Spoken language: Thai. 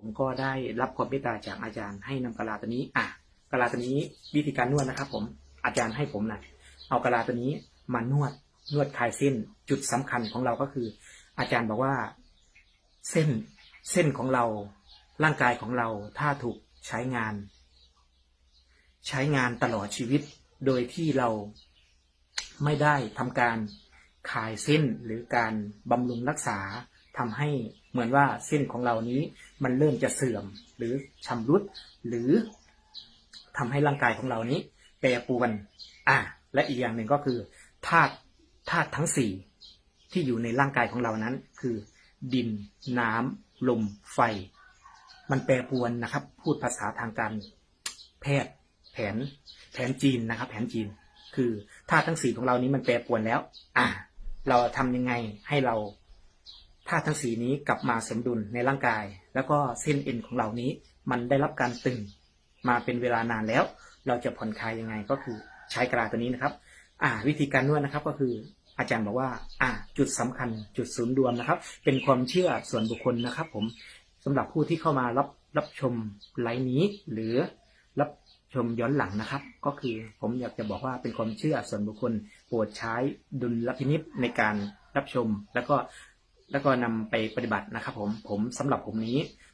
ผมก็ได้รับความเมตตาจากอาจารย์ให้นำกะลาตัวนี้ อะกะลาตัวนี้วิธีการนวดนะครับ ผมอาจารย์ให้ผมนะเอากะลาตัวนี้มานวดนวดคลายเส้นจุดสำคัญของเราก็คือ อาจารย์บอกว่าเส้นเส้นของเราร่างกายของเราถ้าถูกใช้งาน ใช้งานตลอดชีวิตโดยที่เราไม่ได้ทำการคลายเส้นหรือการบำรุงรักษา ทำให้เหมือนว่าเส้นของเรานี้มันเริ่มจะเสื่อมหรือชำรุด หรือทำให้ร่างกายของเรานี้ แปรปรวนอะและอีกอย่างหนึ่งก็คือธาตุธาตุทั้งสี่ที่อยู่ในร่างกายของเรานั้น คือ ดิน น้ำลม ไฟ มันแปรปรวนนะครับ พูดภาษาทางการแพทย์แผนแผนจีนนะครับ แผนจีน คือธาตุทั้งสี่ของเรานี้มันแปรปรวนแล้ว อะเราทำยังไงให้เรา ธาตุทั้งสีนี้กลับมาสมดุลในร่างกาย แล้วก็เส้นเอ็นของเรานี้มันได้รับการตึงมาเป็นเวลานานแล้ว เราจะผ่อนคลายยังไงก็คือใช้กระดาษตัวนี้นะครับ อ่า วิธีการนวดนะครับก็คืออาจารย์บอกว่า อ่า จุดสำคัญจุดศูนย์รวมนะครับ เป็นความเชื่อส่วนบุคคลนะครับ ผมสำหรับผู้ที่เข้ามารับรับชมไลฟ์นี้ หรือรับชมย้อนหลังนะครับ ก็คือผมอยากจะบอกว่าเป็นความเชื่อส่วนบุคคลโปรดใช้ดุลพินิษในการรับชม แล้วก็ แล้วก็นำไปปฏิบัตินะครับผมผมสำหรับผมนี้